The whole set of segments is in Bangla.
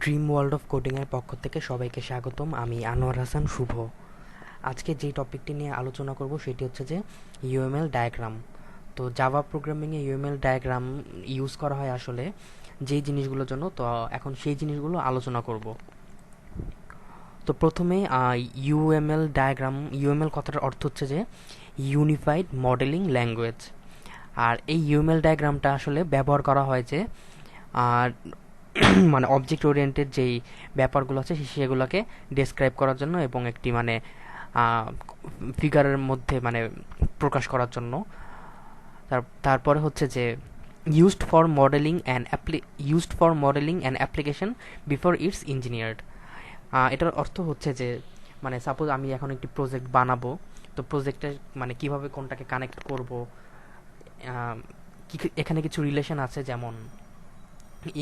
ড্রিম ওয়ার্ল্ড অফ কোডিংয়ের পক্ষ থেকে সবাইকে স্বাগতম। আমি আনোয়ার হাসান, শুভ। আজকে যে টপিকটি নিয়ে আলোচনা করব সেটি হচ্ছে যে ইউএমএল ডায়াগ্রাম তো জাভা প্রোগ্রামিংয়ে ইউএমএল ডায়াগ্রাম ইউজ করা হয় আসলে যেই জিনিসগুলোর জন্য। তো এখন সেই জিনিসগুলো আলোচনা করব। তো প্রথমে ইউএমএল ডায়াগ্রাম ইউএমএল কথাটার অর্থ হচ্ছে যে ইউনিফাইড মডেলিং ল্যাঙ্গুয়েজ আর এই ইউএমএল ডায়াগ্রামটা আসলে ব্যবহার করা হয় যে আর মানে অবজেক্ট ওরিয়েন্টেড যেই ব্যাপারগুলো আছে সেগুলোকে ডেসক্রাইব করার জন্য এবং একটি মানে ফিগারের মধ্যে মানে প্রকাশ করার জন্য। তার তারপরে হচ্ছে যে used for modelling and apply used for modelling and application before it's engineered এটার অর্থ হচ্ছে যে মানে সাপোজ আমি এখন একটি প্রজেক্ট বানাবো, তো প্রজেক্টে মানে কীভাবে কোনটাকে কানেক্ট করব এখানে কিছু রিলেশন আছে যেমন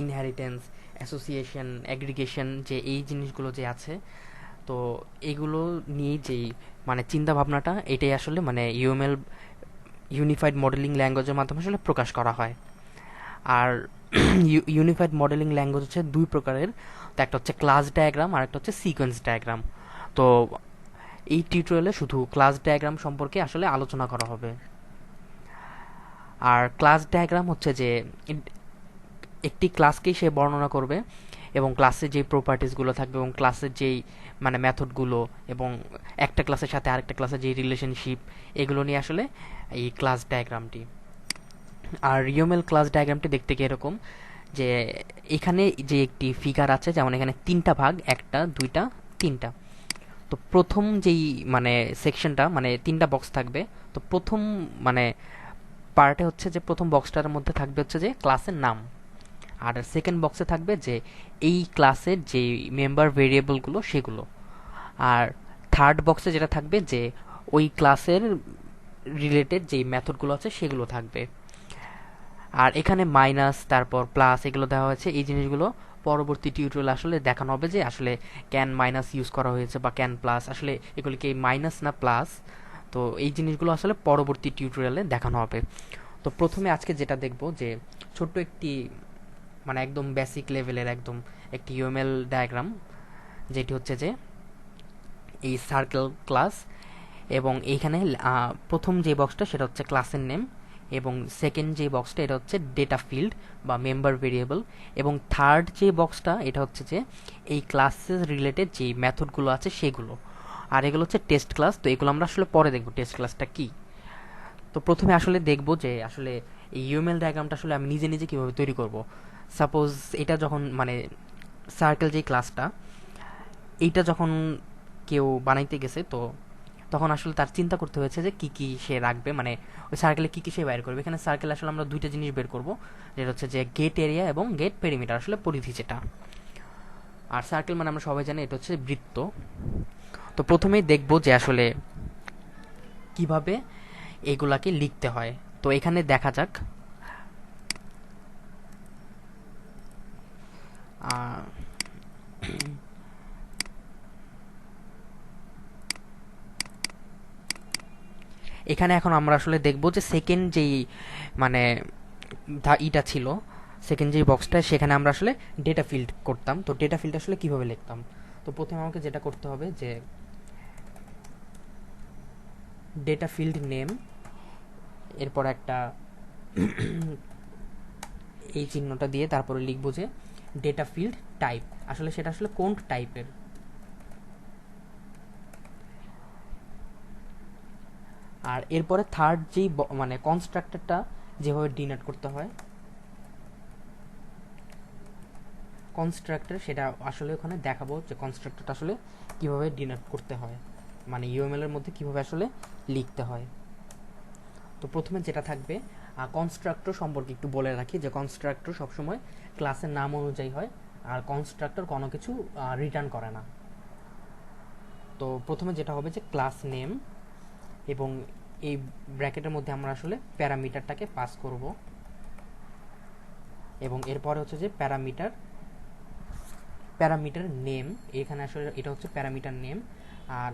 ইনহেরিটেন্স অ্যাসোসিয়েশন অ্যাগ্রিগেশন যে এই জিনিসগুলো যে আছে, তো এগুলো নিয়ে যেই মানে চিন্তা ভাবনাটা এটাই আসলে মানে ইউএমএল ইউনিফাইড মডেলিং ল্যাঙ্গুয়েজের মাধ্যমে আসলে প্রকাশ করা হয়। আর ইউনিফাইড মডেলিং ল্যাঙ্গুয়েজ হচ্ছে দুই প্রকারের, তো একটা হচ্ছে ক্লাস ডায়াগ্রাম আর একটা হচ্ছে সিকোয়েন্স ডায়াগ্রাম তো এই টিউটোরিয়ালে শুধু ক্লাস ডায়াগ্রাম সম্পর্কে আসলে আলোচনা করা হবে। আর ক্লাস ডায়াগ্রাম হচ্ছে যে একটি ক্লাসকেই সে বর্ণনা করবে এবং ক্লাসের যেই প্রপার্টিসগুলো থাকবে এবং ক্লাসের যেই মানে মেথডগুলো এবং একটা ক্লাসের সাথে আরেকটা ক্লাসের যেই রিলেশনশিপ এগুলো নিয়ে আসলে এই ক্লাস ডায়াগ্রামটি আর রিওমেল ক্লাস ডায়াগ্রামটি দেখতে গিয়ে এরকম যে এখানে যে একটি ফিগার আছে, যেমন এখানে তিনটা ভাগ, একটা, দুইটা, তিনটা। তো প্রথম যেই মানে সেকশনটা মানে তিনটা বক্স থাকবে, তো প্রথম মানে পার্টে হচ্ছে যে, প্রথম বক্সটার মধ্যে থাকবে হচ্ছে যে ক্লাসের নাম। আর সেকেন্ড বক্সে থাকবে যে এই ক্লাসের যে মেম্বার ভেরিয়েবলগুলো সেগুলো। আর থার্ড বক্সে যেটা থাকবে যে ওই ক্লাসের রিলেটেড যেই মেথডগুলো আছে সেগুলো থাকবে। আর এখানে মাইনাস তারপর প্লাস এগুলো দেওয়া হয়েছে। এই জিনিসগুলো পরবর্তী টিউটোরিয়াল আসলে দেখানো হবে যে আসলে ক্যান মাইনাস ইউজ করা হয়েছে বা ক্যান প্লাস আসলে এগুলি কি মাইনাস না প্লাস তো এই জিনিসগুলো আসলে পরবর্তী টিউটোরিয়ালে দেখানো হবে। তো প্রথমে আজকে যেটা দেখব যে ছোট্ট একটি মানে একদম বেসিক লেভেলের একদম একটি ইউএমএল ডায়াগ্রাম যেটি হচ্ছে যে এই সার্কেল ক্লাস এবং এইখানে প্রথম যে বক্সটা সেটা হচ্ছে ক্লাসের নেম এবং সেকেন্ড যে বক্সটা এটা হচ্ছে ডেটা ফিল্ড বা মেম্বার ভেরিয়েবল এবং থার্ড যে বক্সটা এটা হচ্ছে যে এই ক্লাসের রিলেটেড যে মেথডগুলো আছে সেগুলো। আর এগুলো হচ্ছে টেস্ট ক্লাস তো এগুলো আমরা আসলে পরে দেখব টেস্ট ক্লাসটা কি। তো প্রথমে আসলে দেখব যে আসলে এই ইউএমএল ডায়াগ্রামটা আসলে আমি নিজে নিজে কীভাবে তৈরি করব। সাপোজ এটা যখন মানে সার্কেল যে ক্লাসটা এইটা যখন কেউ বানাইতে গেছে, তো তখন আসলে তার চিন্তা করতে হয়েছে যে কী কী সে রাখবে মানে ওই সার্কেলে কী কী সে বের করবে। এখানে সার্কেল আসলে আমরা দুইটা জিনিস বের করব, যেটা হচ্ছে যে গেট এরিয়া এবং গেট পেরিমিটার আসলে পরিধি যেটা। আর সার্কেল মানে আমরা সবাই জানি, এটা হচ্ছে বৃত্ত। তো প্রথমেই দেখব যে আসলে কীভাবে এগুলাকে লিখতে হয়। তো এখানে দেখা যাক। এখানে এখন আমরা আসলে দেখব যে সেকেন্ড যেই মানে ইটা ছিল সেকেন্ড যেই বক্সটা সেখানে আমরা আসলে ডেটা ফিল্ড করতাম। তো ডেটা ফিল্ড আসলে কীভাবে লিখতাম? তো প্রথমে আমাকে যেটা করতে হবে যে ডেটা ফিল্ড নেম এরপর একটা এই চিহ্নটা দিয়ে তারপরে লিখব যে ডেটা ফিল্ড টাইপ আসলে সেটা আসলে কোন টাইপের আর এরপরে থার্ড যেই মানে কনস্ট্রাক্টরটা যেভাবে ডিনোট করতে হয় কনস্ট্রাক্টর সেটা আসলে ওখানে দেখাবো যে কনস্ট্রাক্টরটা আসলে কীভাবে ডিনোট করতে হয়। মানে ইউএমএল এর মধ্যে কীভাবে আসলে লিখতে হয়। তো প্রথমে যেটা থাকবে কনস্ট্রাক্টর সম্পর্কে একটু বলে রাখি যে কনস্ট্রাক্টর সবসময় ক্লাসের নাম অনুযায়ী হয়, আর কনস্ট্রাক্টর কোনো কিছু রিটার্ন করে না। তো প্রথমে যেটা হবে যে ক্লাস নেম এবং এই ব্র্যাকেটের মধ্যে আমরা আসলে প্যারামিটারটাকে পাস করব। এবং এরপরে হচ্ছে যে প্যারামিটার প্যারামিটার নেম এখানে আসলে এটা হচ্ছে প্যারামিটার নেম আর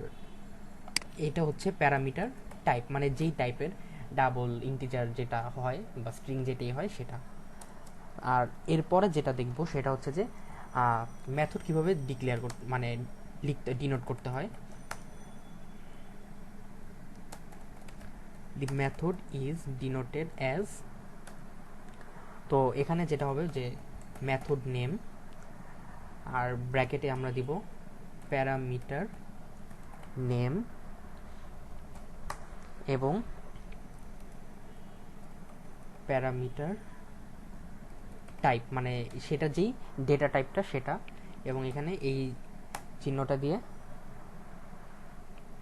এটা হচ্ছে প্যারামিটার টাইপ মানে যেই টাইপের ডাবল ইন্টিজার যেটা হয় বা স্ট্রিং যেটাই হয় সেটা। আর এরপরে যেটা দেখব সেটা হচ্ছে যে মেথড কীভাবে ডিক্লেয়ার করতে মানে লিখতে ডিনোট করতে হয়। The method is denoted as তো এখানে যেটা হবে যে মেথড নেম আর ব্র্যাকেটে আমরা দিব প্যারামিটার নেম এবং প্যারামিটার টাইপ মানে সেটা যেই ডেটা টাইপটা সেটা, এবং এখানে এই চিহ্নটা দিয়ে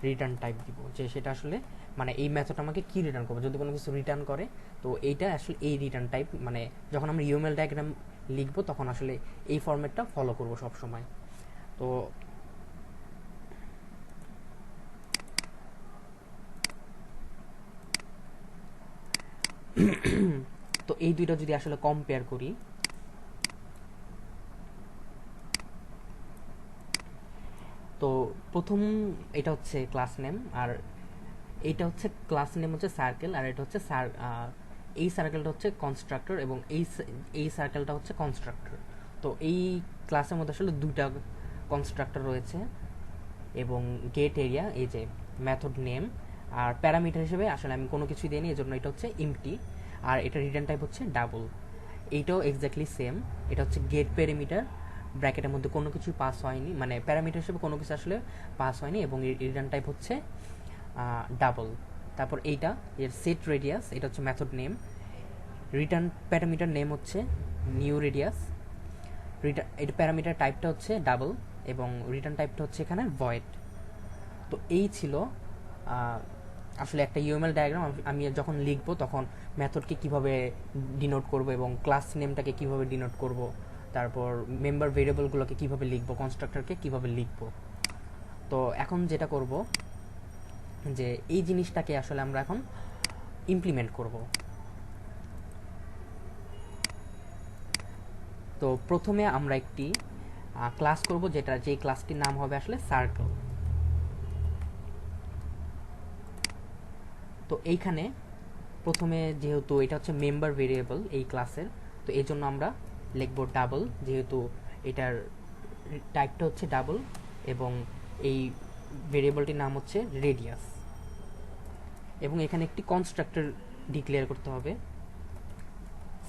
রিটার্ন টাইপ দিব, যে সেটা আসলে মানে এই মেথড আমাকে কি রিটার্ন করবে? যদি কোনো কিছু রিটার্ন করে, তো এইটা আসলে এই রিটার্ন টাইপ মানে যখন আমরা ইউএমএল ডায়াগ্রাম লিখব, তখন আসলে এই ফরম্যাটটা ফলো করব সব সময় তো এই দুইটা যদি আসলে কম্পেয়ার করি, তো প্রথম এটা হচ্ছে ক্লাস নেম আর এটা হচ্ছে ক্লাস নেম হচ্ছে সার্কেল আর এটা হচ্ছে এই সার্কেলটা হচ্ছে কনস্ট্রাক্টর এবং এই এই সার্কেলটা হচ্ছে কনস্ট্রাক্টর তো এই ক্লাসের মধ্যে আসলে দুটা কনস্ট্রাক্টর রয়েছে এবং গেট এরিয়া এই যে মেথড নেম আর প্যারামিটার হিসেবে আসলে আমি কোনো কিছুই দিইনি, এজন্য এটা হচ্ছে ইমটি আর এটা রিটার্ন টাইপ হচ্ছে ডাবল এইটাও এক্স্যাক্টলি সেম এটা হচ্ছে গেট প্যারামিটার ব্র্যাকেটের মধ্যে কোনো কিছু পাস হয়নি মানে প্যারামিটার হিসেবে কোনো কিছু আসলে পাস হয়নি এবং রিটার্ন টাইপ হচ্ছে ডাবল তারপর এইটা, এর সেট রেডিয়াস এটা হচ্ছে method name return parameter name হচ্ছে নিউ রেডিয়াস রিটার্ন এটা প্যারামিটার টাইপটা হচ্ছে ডাবল এবং রিটার্ন টাইপটা হচ্ছে এখানে ভয়েড তো এই ছিল আসলে একটা ইউএমএল ডায়াগ্রাম আমি যখন লিখব তখন মেথডকে কীভাবে ডিনোট করব এবং ক্লাস নেমটাকে কীভাবে ডিনোট করব, তারপর মেম্বার ভেরিয়েবলগুলোকে কীভাবে লিখব কনস্ট্রাক্টরকে কীভাবে লিখব। তো এখন যেটা করব, যে এই জিনিসটাকে আসলে আমরা এখন ইমপ্লিমেন্ট করব। তো প্রথমে আমরা একটি ক্লাস করব যেটা যে ক্লাসটির নাম হবে আসলে সার্কেল তো এইখানে প্রথমে যেহেতু এটা হচ্ছে মেম্বার ভেরিয়েবল এই ক্লাসের তো এই জন্য আমরা লিখব ডাবল যেহেতু এটার টাইপটা হচ্ছে ডাবল এবং এই ভেরিয়েবলটির নাম হচ্ছে রেডিয়াস এবং এখানে একটি কনস্ট্রাক্টর ডিক্লেয়ার করতে হবে।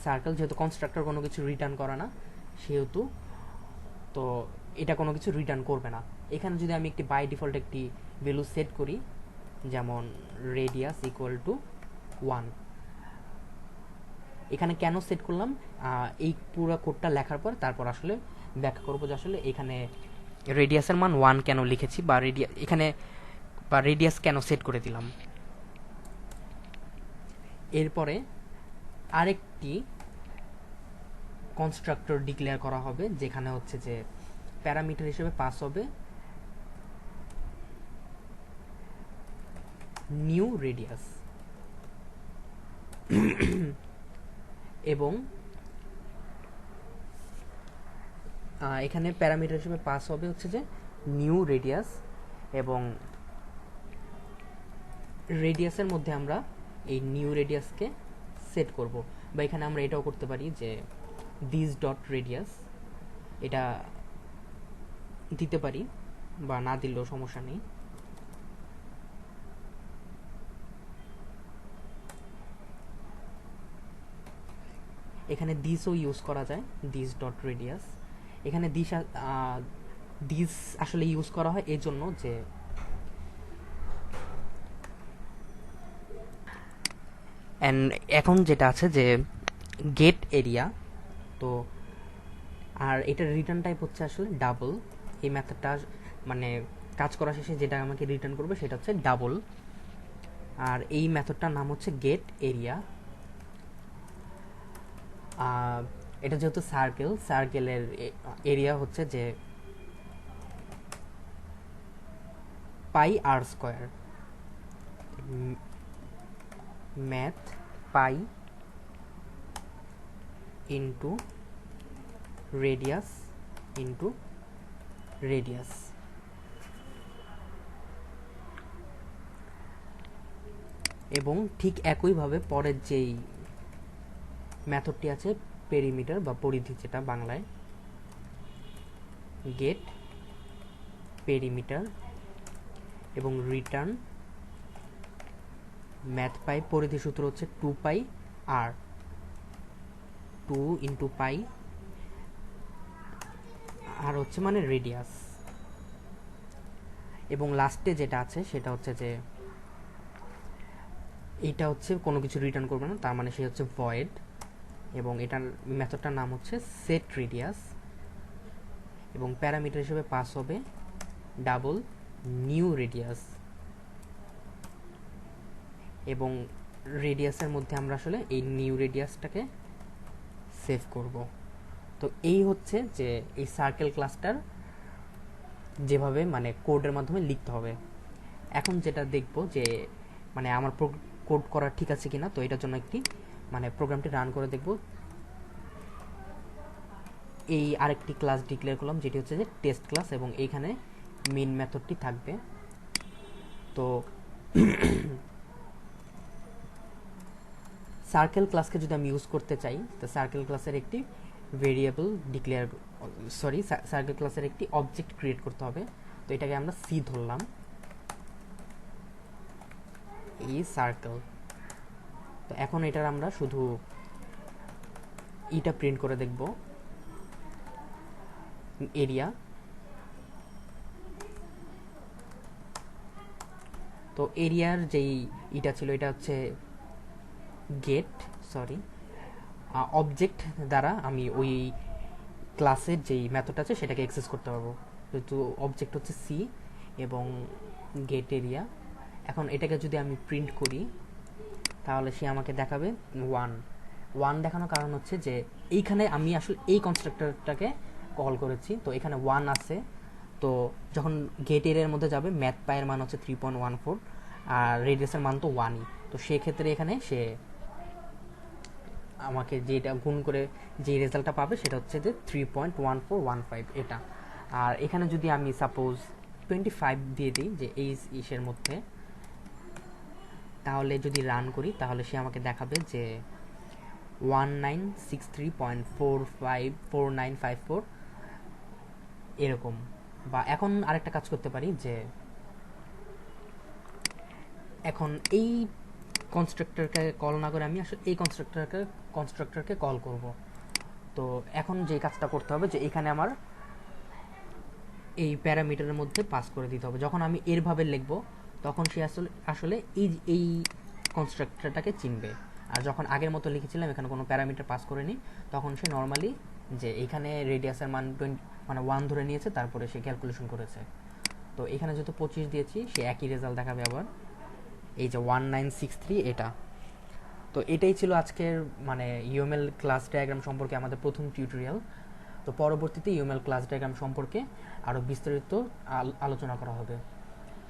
সার্কেল যেহেতু কনস্ট্রাক্টর কোনো কিছু রিটার্ন করে না, সেহেতু তো এটা কোনো কিছু রিটার্ন করবে না। এখানে যদি আমি একটি বাই ডিফল্ট একটি ভ্যালু সেট করি যেমন রেডিয়াস ইকুয়াল টু ওয়ান এখানে কেন সেট করলাম? এই পুরো কোডটা লেখার পর তারপর আসলে ব্যাখ্যা করব যে আসলে এখানে রেডিয়াসের মান ওয়ান কেন লিখেছি বা রেডিয়াস এখানে বা রেডিয়াস কেন সেট করে দিলাম। এরপরে আরেকটি কনস্ট্রাক্টর ডিক্লেয়ার করা হবে, যেখানে হচ্ছে যে প্যারামিটার হিসেবে পাস হবে। New radius. এবং এখানে প্যারামিটার হিসেবে পাস হবে হচ্ছে যে নিউ রেডিয়াস এবং রেডিয়াসের মধ্যে আমরা এই নিউ রেডিয়াসকে সেট করব। বা এখানে আমরা এটাও করতে পারি যে দিস ডট রেডিয়াস এটা দিতে পারি বা না দিলেও সমস্যা নেই। এখানে দিসও ইউজ করা যায় দিস ডট রেডিয়াস এখানে দিস দিস আসলে ইউজ করা হয় এই জন্য যে অ্যান্ড এখন যেটা আছে যে গেট এরিয়া তো আর এটার রিটার্ন টাইপ হচ্ছে আসলে ডাবল এই মেথডটা মানে কাজ করা শেষে যেটা আমাকে রিটার্ন করবে সেটা হচ্ছে ডাবল আর এই মেথডটার নাম হচ্ছে গেট এরিয়া এটা যেহেতু সার্কেল সার্কেলের এরিয়া হচ্ছে যে pi r square math pi into radius into radius এবং ঠিক একইভাবে পরের যেই মেথডটি আছে পেরিমিটার বা পরিধি যেটা বাংলায়। গেট, পেরিমিটার এবং রিটার্ন। ম্যাথ পাই পরিধি সূত্র হচ্ছে two pi r. Two into pi r হচ্ছে মানে রেডিয়াস। এবং লাস্টে যেটা আছে সেটা হচ্ছে যে এটা হচ্ছে কোনো কিছু রিটার্ন করবে না, তার মানে সে হচ্ছে ভয়েড। এবং এটার মেথডটার নাম হচ্ছে সেট রেডিয়াস এবং প্যারামিটার হিসেবে পাস হবে ডাবল নিউ রেডিয়াস। এবং রেডিয়াসের মধ্যে আমরা আসলে এই নিউ রেডিয়াসটাকে সেভ করব। তো এই হচ্ছে যে এই সার্কেল ক্লাসটার যেভাবে মানে কোডের মাধ্যমে লিখতে হবে। এখন যেটা দেখব যে মানে আমার কোড করা ঠিক আছে কিনা, তো এটার জন্য একটি মানে প্রোগ্রামটি রান করে দেখব। এই আরেকটি ক্লাস ডিক্লেয়ার করলাম, যেটি হচ্ছে যে টেস্ট ক্লাস এবং এইখানে মেন মেথডটি থাকবে। তো সার্কেল ক্লাসকে যদি আমি ইউজ করতে চাই, তো সার্কেল ক্লাসের একটি ভেরিয়েবল ডিক্লেয়ার সরি সার্কেল ক্লাসের একটি অবজেক্ট ক্রিয়েট করতে হবে। তো এটাকে আমরা সি ধরলাম। এই সার্কেল তো এখন এটার আমরা শুধু ইটা প্রিন্ট করে দেখব। এরিয়া তো এরিয়ার যেই ইটা ছিল, এটা হচ্ছে গেট সরি অবজেক্ট দ্বারা আমি ওই ক্লাসের যেই মেথড আছে, সেটাকে অ্যাক্সেস করতে পারব। যেহেতু অবজেক্ট হচ্ছে সি এবং গেট এরিয়া এখন এটাকে যদি আমি প্রিন্ট করি তাহলে সে আমাকে দেখাবে ওয়ান ওয়ান দেখানোর কারণ হচ্ছে যে, এইখানে আমি আসলে এই কনস্ট্রাক্টরটাকে কল করেছি। তো এখানে ওয়ান আছে। তো যখন গেট এরিয়ার মধ্যে যাবে ম্যাথ পায়ের মান হচ্ছে থ্রি পয়েন্ট ওয়ান ফোর আর রেডিয়াসের মান তো ওয়ানই তো সেক্ষেত্রে এখানে সে আমাকে যেটা গুণ করে যে রেজাল্টটা পাবে, সেটা হচ্ছে যে three point one four one five এটা। আর এখানে যদি আমি সাপোজ টোয়েন্টি ফাইভ দিয়ে দিই যে এই ইসের মধ্যে তাহলে যদি রান করি, তাহলে সে আমাকে দেখাবে যে one nine six three point four five four nine five four এরকম। বা এখন আরেকটা কাজ করতে পারি যে, এখন এই কনস্ট্রাক্টরকে কল না করে আমি আসলে এই কনস্ট্রাক্টরকে কনস্ট্রাক্টরকে কল করব। তো এখন যে কাজটা করতে হবে যে এখানে আমার এই প্যারামিটারের মধ্যে পাস করে দিতে হবে। যখন আমি এরভাবে লিখব তখন সে আসলে আসলে এই এই কনস্ট্রাক্টরটাকে চিনবে। আর যখন আগের মতো লিখেছিলাম, এখানে কোনো প্যারামিটার পাস করেনি, তখন সে নর্মালি যে এখানে রেডিয়াসের মান টোয়েন্টি মানে ওয়ান ধরে নিয়েছে, তারপরে সে ক্যালকুলেশন করেছে। তো এখানে যেহেতু পঁচিশ দিয়েছি, সে একই রেজাল্ট দেখাবে আবার। এই যে ওয়ান নাইন সিক্স থ্রি এটা। তো এটাই ছিল আজকের মানে ইউএমএল ক্লাস ডায়াগ্রাম সম্পর্কে আমাদের প্রথম টিউটোরিয়াল তো পরবর্তীতে ইউএমএল ক্লাস ডায়াগ্রাম সম্পর্কে আরও বিস্তারিত আলোচনা করা হবে।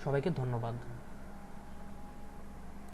সবাইকে ধন্যবাদ।